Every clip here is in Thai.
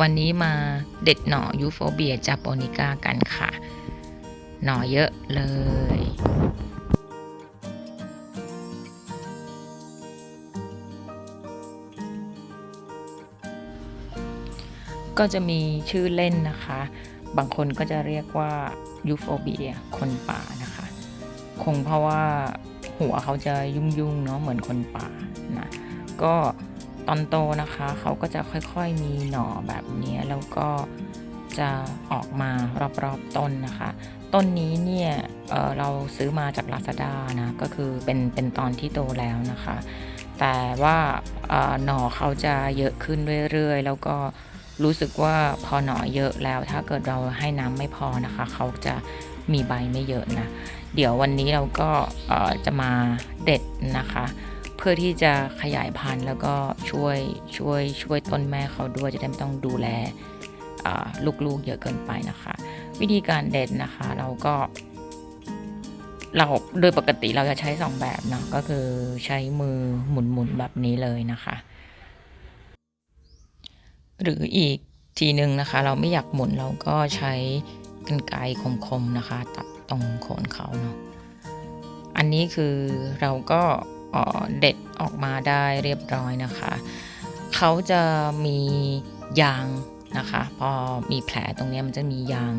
วันนี้มาเด็ดหน่อยูโฟเบียจาโปนิก้ากันค่ะ หน่อเยอะเลย ก็จะมีชื่อเล่นนะคะ บางคนก็จะเรียกว่ายูโฟเบียคนป่านะคะ คงเพราะว่าหัวเขาจะยุ่งๆเนาะเหมือนคนป่านะก็ ตอนโตนะคะ เขาก็จะค่อยๆมีหน่อแบบนี้แล้วก็จะออกมารอบๆต้นนะคะ ต้นนี้เนี่ยเเราซื้อมาจาก Lazada นะก็คือเป็นเป็นตอนที่โตแล้วนะคะ แต่ว่าหน่อเขาจะเยอะขึ้นเรื่อยๆ แล้วก็รู้สึกว่าพอหน่อเยอะแล้ว ถ้าเกิดเราให้น้ำไม่พอนะคะ เขาจะมีใบไม่เยอะนะ เดี๋ยววันนี้เราก็จะมาเด็ดนะคะ เพื่อที่จะขยายพันธุ์แล้วก็ช่วยช่วยช่วยต้นแม่เขาด้วยจะได้ไม่ต้องดูแลลูกๆเยอะเกินไปนะคะ วิธีการเด็ดนะคะเราก็ เราโดยปกติเราจะใช้สองแบบเนาะก็คือใช้มือหมุนๆแบบนี้เลยนะคะ หรืออีกทีหนึ่งนะคะ เราไม่อยากหมุนเราก็ใช้กรรไกรคมๆนะคะ ตัดตรงโคนเขาเนาะอันนี้คือเราก็ เด็ดออกมาได้เรียบร้อยนะคะ เขาจะมียางนะคะ พอมีแผลตรงนี้มันจะมียาง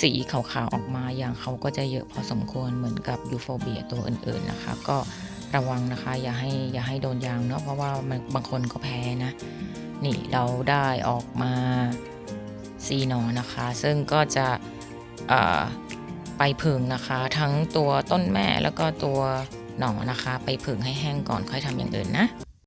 สีขาวๆออกมา ยางเขาก็จะเยอะพอสมควรเหมือนกับยูโฟเบียตัวอื่นๆนะคะ ก็ระวังนะคะ อย่าให้อย่าให้โดนยางเนาะเพราะว่ามันบางคนก็แพ้นะ นี่เราได้ออกมาซีนอนะคะ ซึ่งก็จะไปผึ่งนะคะ ทั้งตัวต้นแม่แล้วก็ตัว หนอนะคะ ไปผึ่งให้แห้งก่อนค่อยทำอย่างอื่นนะ